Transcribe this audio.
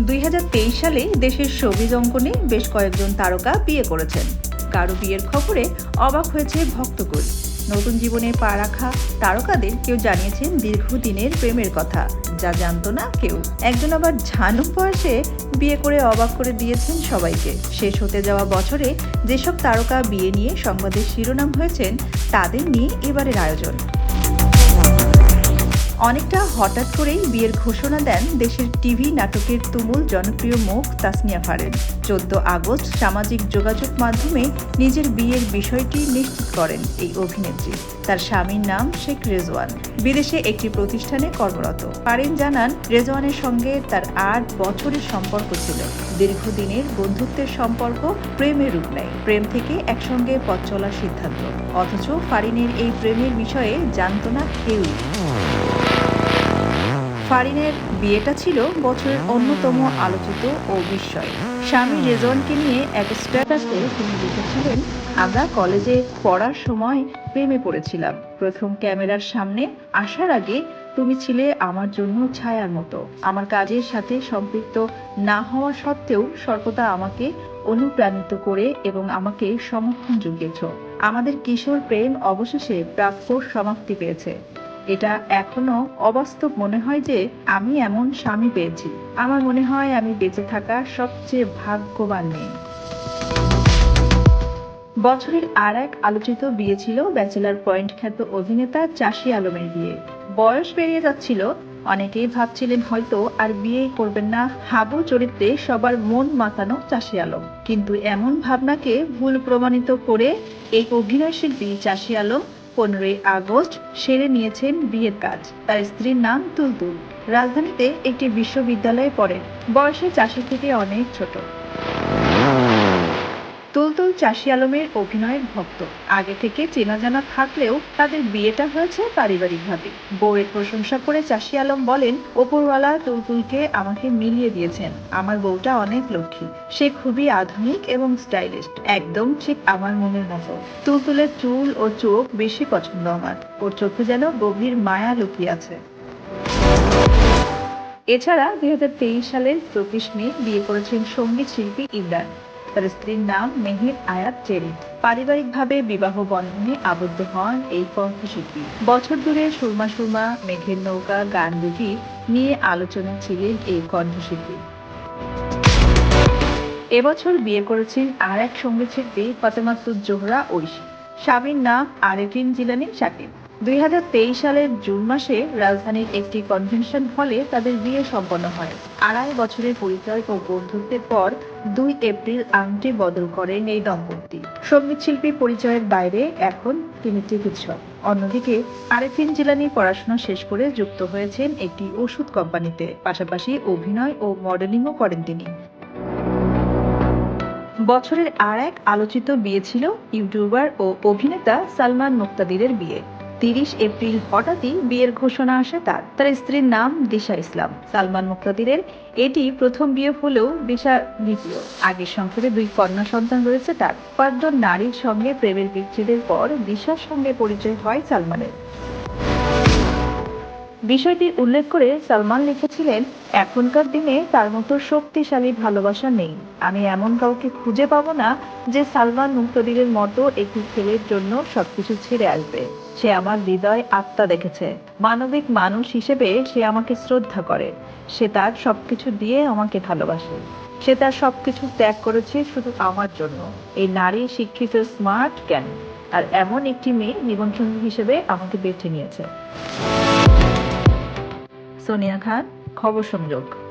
দুই হাজার তেইশ সালে দেশের শোবিজ অঙ্কনে বেশ কয়েকজন তারকা বিয়ে করেছেন। কারও বিয়ের খবরে অবাক হয়েছে ভক্তকুল। নতুন জীবনে পা রাখা তারকাদের কেউ জানিয়েছেন দীর্ঘদিনের প্রেমের কথা। যা জানতো না কেউ। একজন আবার ঝানুক বয়সে বিয়ে করে অবাক করে দিয়েছেন সবাইকে। শেষ হতে যাওয়া বছরে যেসব তারকা বিয়ে নিয়ে সংবাদের শিরোনাম হয়েছেন, তাদের নিয়ে এবারের আয়োজন। অনেকটা হঠাৎ করেই বিয়ের ঘোষণা দেন দেশের টিভি নাটকের তুমুল জনপ্রিয় মুখ তাসনিয়া ফারেন। চোদ্দ আগস্ট সামাজিক যোগাযোগ মাধ্যমে নিজের বিয়ের বিষয়টি নিশ্চিত করেন এই অভিনেত্রী। তার স্বামীর নাম শেখ রেজওয়ান। বিদেশে একটি প্রতিষ্ঠানে কর্মরত। ফারিন জানান, রেজওয়ানের সঙ্গে তার আট বছরের সম্পর্ক ছিল। দীর্ঘদিনের বন্ধুত্বের সম্পর্ক প্রেমের রূপ নেয়। প্রেম থেকে একসঙ্গে পথ চলার সিদ্ধান্ত। অথচ ফারিনের এই প্রেমের বিষয়ে জানতো না কেউই। ফারিনের বিয়েটা ছিল বছরের অন্যতম আলোচিত ও বিস্ময়। স্বামী রেজওয়ানকে নিয়ে এক স্ট্যাটাসে তিনি লিখেছিলেন আমরা কলেজে পড়ার সময় প্রেমে পড়েছিলাম। প্রথম ক্যামেরার সামনে আসার আগে তুমি ছিলে আমার জন্য ছায়ার মতো। আমার কাজের সাথে সম্পৃক্ত না হওয়া সত্ত্বেও সর্বদা আমাকে অনুপ্রাণিত করে এবং আমাকে সমর্থন জুগিয়েছ। আমাদের কিশোর প্রেম অবশেষে প্রাপ্য সমাপ্তি পেয়েছে। এটা এখনও অবাস্তব মনে হয় যে আমি এমন স্বামী পেয়েছি। আমার মনে হয় আমি বেঁচে থাকা সবচেয়ে ভাগ্যবান মেয়ে। বছরের আর এক আলোচিত বিয়ে ছিল ব্যাচেলার পয়েন্ট খ্যাত অভিনেতা চাষি আলমের বিয়ে। বয়স পেরিয়ে যাচ্ছিল, অনেকেই ভাবছিলেন হয়তো আর বিয়েই করবেন না, হাবু চরিত্রে সবার মন মাতানো চাষি আলম। কিন্তু এমন ভাবনাকে ভুল প্রমাণিত করে এই অভিনয় শিল্পী চাষি আলম পনেরোই আগস্ট সেরে নিয়েছেন বিয়ের কাজ। তার স্ত্রীর নাম তুলতুল। রাজধানীতে একটি বিশ্ববিদ্যালয়ে পড়েন। বয়সে চাষি থেকে অনেক ছোট। চাষি আলমের অভিনয়ের ভক্ত। আগে থেকে চেনা জানা থাকলেও তাদের বিয়েটা হয়েছে পারিবারিকভাবে। বউয়ের প্রশংসা করে চাষি আলম বলেন, ওপরওয়ালা তুলতুলকে আমাকে মিলিয়ে দিয়েছেন। আমার বউটা অনেক লক্ষ্মী। সে খুবই আধুনিক এবং স্টাইলিশ একদম ঠিক আমার মনের মতো। তুলতুলের চুল ও চোখ বেশি পছন্দ আমার। ওর চোখে যেন গভীর মায়া লুকিয়ে আছে। এছাড়া দুই সালের চব্বিশ মে বিয়ে করেছেন সংগীত শিল্পী ইমরান। তার স্ত্রীর নাম মেহের আয়াত চেরি। পারিবারিকভাবে বিবাহ বন্ধনে আবদ্ধ হন এই কণ্ঠশিল্পী বছর ধরে সুরমা সুরমা, মেঘের নৌকা গান দুটি নিয়ে আলোচনা ছিলেন এই কণ্ঠশিল্পী এবছর বিয়ে করেছেন আর এক সংগীত শিল্পী ফতেমাতুজ জোহরা ঐশী। স্বামীর নাম আরেফিন জিলানি শাকিব। দুই হাজার তেইশ সালের জুন মাসে রাজধানীর একটি কনভেনশন হলে তাদের বিয়ে সম্পন্ন হয়। আড়াই বছরের পরিচয় ও বন্ধুত্বের পর দুই এপ্রিল আংটি বদল করেন এই দম্পতি। সংগীত শিল্পী পরিচয়ের বাইরে এখন তিনি চিকিৎসক। অন্যদিকে আরেফিন জিলানি পড়াশোনা শেষ করে যুক্ত হয়েছেন একটি ওষুধ কোম্পানিতে। পাশাপাশি অভিনয় ও মডেলিংও করেন তিনি। বছরের আর এক আলোচিত বিয়ে ছিল ইউটিউবার ও অভিনেতা সালমান মুক্তাদিরের বিয়ে। তিরিশ এপ্রিল হঠাৎই বিয়ের ঘোষণা আসে তার। তার স্ত্রীর নাম দিশা ইসলাম। সালমান মুক্তাদিরের এটি প্রথম বিয়ে হলেও দিশা দ্বিতীয়। আগের সংসারে দুই কন্যা সন্তান রয়েছে তার। কয়েকজন নারীর সঙ্গে প্রেমের বিচ্ছেদের পর দিশার সঙ্গে পরিচয় হয় সালমানের। বিষয়টি উল্লেখ করে সালমান লিখেছিলেন, এখনকার দিনে তার মতো শক্তিশালী ভালোবাসা নেই। আমি এমন কাউকে খুঁজে পাবো না যে সালমান মুক্তদিরের মতো একটি ছেলের জন্য সবকিছু ছেড়ে আসবে। সে আমার হৃদয় আত্মা দেখেছে। মানবিক মানুষ হিসেবে সে আমাকে শ্রদ্ধা করে। সে তার সবকিছু দিয়ে আমাকে ভালোবাসে। সে তার সবকিছু ত্যাগ করেছে শুধু আমার জন্য। এই নারী শিক্ষিত, স্মার্ট জ্ঞান আর এমন একটি মেয়ে জীবনসঙ্গী হিসেবে আমাকে বেছে নিয়েছে। সোনিয়া খান, খবর সংযোগ।